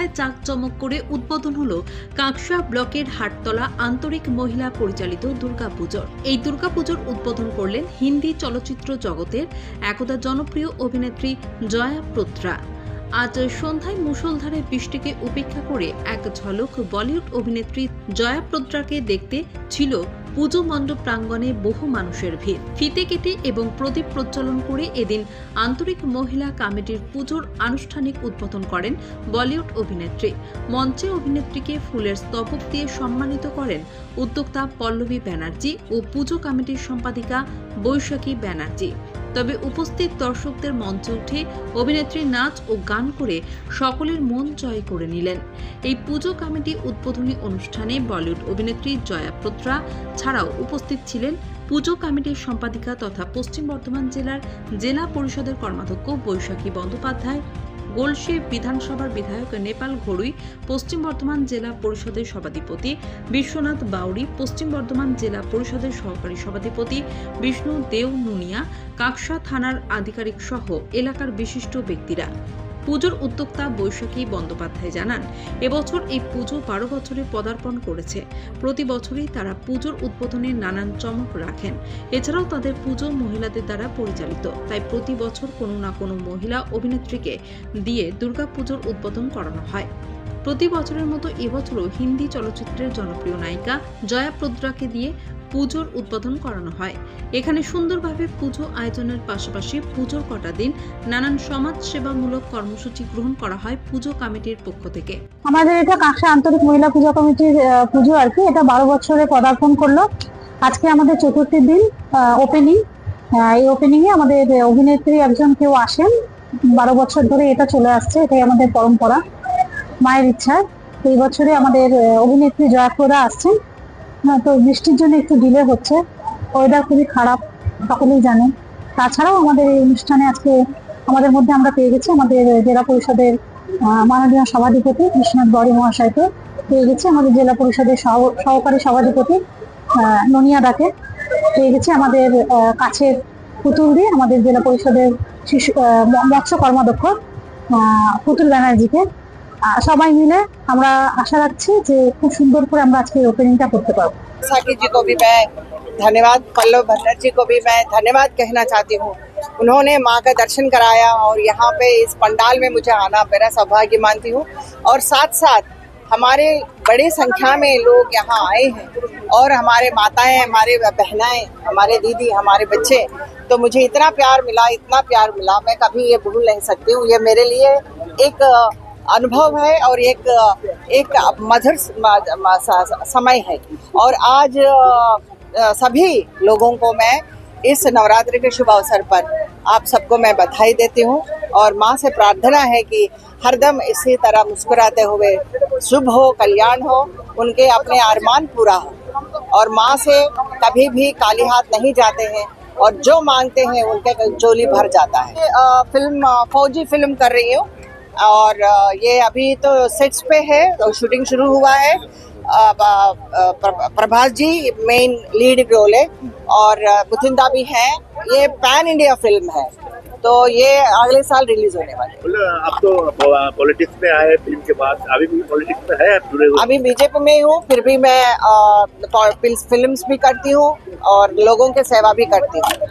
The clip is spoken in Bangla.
সন্ধ্যায় চাকচমক করে উদ্বোধন হলো কাঁকসা ব্লকের হাটতলা আন্তরিক মহিলা পরিচালিত দুর্গাপুজোর। এই দুর্গাপুজোর উদ্বোধন করলেন হিন্দি চলচ্চিত্র জগতের একদা জনপ্রিয় অভিনেত্রী জয়া প্রত্রা। আজ সন্ধ্যায় মুষলধারে বৃষ্টিকে উপেক্ষা করে এক ঝলক বলিউড অভিনেত্রী জয়া প্রদ্রাকে দেখতে ছিল পুজো মণ্ডপ প্রাঙ্গণে বহু মানুষের ভিড়। ফিতে কেটে এবং প্রদীপ প্রজ্বলন করে এদিন আন্তরিক মহিলা কমিটির পুজোর আনুষ্ঠানিক উদ্বোধন করেন বলিউড অভিনেত্রী। মঞ্চে অভিনেত্রীকে ফুলের স্তবক দিয়ে সম্মানিত করেন উদ্যোক্তা পল্লবী ব্যানার্জি ও পুজো কমিটির সম্পাদিকা বৈশাখী ব্যানার্জি। তবে উপস্থিত দর্শকদের মঞ্চে উঠে অভিনেত্রী নাচ ও গান করে সকলের মন জয় করে নিলেন। এই পুজো কমিটি উদ্বোধনী অনুষ্ঠানে বলিউড অভিনেত্রী জয়া প্রত্রা ছাড়াও উপস্থিত ছিলেন পুজো কমিটির সম্পাদিকা তথা পশ্চিম বর্ধমান জেলার জেলা পরিষদের কর্মাধ্যক্ষ বৈশাখী বন্দ্যোপাধ্যায় গোলসি বিধানসভার বিধায়ক নেপাল ঘড়ুই পশ্চিম বর্ধমান জেলা পরিষদের সভাধিপতি বিশ্বনাথ বাউরি পশ্চিম বর্ধমান জেলা পরিষদের সহকারী সভাধিপতি বিষ্ণু দেও নুনিয়া কাকসা থানার আধিকারিক সহ এলাকার বিশিষ্ট ব্যক্তিরা। পুজোর উদ্যোক্তা বৈশাখী বন্দ্যোপাধ্যায় জানান, এবছর এই পুজো বারো বছরে পদার্পণ করেছে। প্রতি বছরই তারা পুজোর উদ্বোধনে নানান চমক রাখেন। এছাড়াও তাদের পুজো মহিলাদের দ্বারা পরিচালিত। তাই প্রতি বছর কোনো না কোনো মহিলা অভিনেত্রীকে দিয়ে দুর্গাপুজোর উদ্বোধন করানো হয়। প্রতি বছরের মতো এবছরও হিন্দি চলচ্চিত্রের জনপ্রিয় নায়িকা জয়া প্রদ্রাকে দিয়ে পুজোর উদ্বোধন করানো হয়। এখানে সুন্দরভাবে পুজো আয়োজনের পাশাপাশি পুজোর কটা দিন নানান সমাজ সেবামূলক কর্মসূচি গ্রহণ করা হয় পুজো কমিটির পক্ষ থেকে। আমাদের এটা কাকসা আন্তরিক মহিলা পূজা কমিটির পুজো আর কি। এটা বারো বছরে পদার্পণ করল। আজকে আমাদের চতুর্থ দিন ওপেনিং এই ওপেনিং এ আমাদের অভিনেত্রী একজন কেউ আসেন। বারো বছর ধরে এটা চলে আসছে। এটাই আমাদের পরম্পরা, মায়ের ইচ্ছা। এই বছরে আমাদের অভিনেত্রী জয়াপ্রদা আসছেন। হ্যাঁ, তো বৃষ্টির জন্য একটু ডিলে হচ্ছে। ওয়েদার খুবই খারাপ সকলেই জানে। তাছাড়াও আমাদের এই অনুষ্ঠানে আজকে আমাদের মধ্যে আমরা পেয়ে গেছি আমাদের জেলা পরিষদের মাননীয় সভাধিপতি বিশ্বনাথ বড়ি মহাশয়কে। পেয়ে গেছি আমাদের জেলা পরিষদের সহ- সহকারী সভাধিপতি আহ, ননিয়া দাকে। পেয়ে গেছি আমাদের কাছের পুতুল দিয়ে আমাদের জেলা পরিষদের শিশু মৎস্য কর্মাধ্যক্ষ পুতুল ব্যানার্জিকে। সবাই মিলে আমরা আশা রাখছি যে খুব সুন্দর করে আমরা আজকে ওপেনিংটা করতে পারবো साकी जी को भी मैं धन्यवाद पल्लव भट्टर जी को भी मैं धन्यवाद कहना चाहती हूँ उन्होंने माँ का दर्शन कराया और यहाँ पे इस पंडाल में मुझे आना मेरा सौभाग्य मानती हूँ और साथ साथ हमारे बड़ी संख्या में लोग यहाँ आए हैं और हमारे माताएं हमारे बहनाएं हमारे दीदी हमारे बच्चे तो मुझे इतना प्यार मिला इतना प्यार मिला मैं कभी ये भूल नहीं सकती हूँ ये मेरे लिए एक अ, अनुभव है और एक एक मधुर समय है। और आज सभी लोगों को मैं इस नवरात्रि के शुभ अवसर पर आप सबको मैं बधाई देती हूँ और माँ से प्रार्थना है कि हरदम इसी तरह मुस्कुराते हुए शुभ हो, कल्याण हो, उनके अपने अरमान पूरा हो। और माँ से कभी भी काली हाथ नहीं जाते हैं और जो मांगते हैं उनके जोली भर जाता है। फ़िल्म, फौजी फ़िल्म कर रही हूँ। और ये अभी तो सेट्स पे है तो शूटिंग शुरू हुआ है। Prabhas ji main lead role है और बुथिंदा भी है। ये पैन इंडिया फ़िल्म है तो ये अगले साल रिलीज़ होने वाली है। आप तो पॉलिटिक्स में आए फ़िल्म के बाद। अभी भी पॉलिटिक्स में है जुड़े हुए? अभी बीजेपी में ही हूँ फिर भी मैं फ़िल्म भी करती हूँ और लोगों की सेवा भी करती हूँ।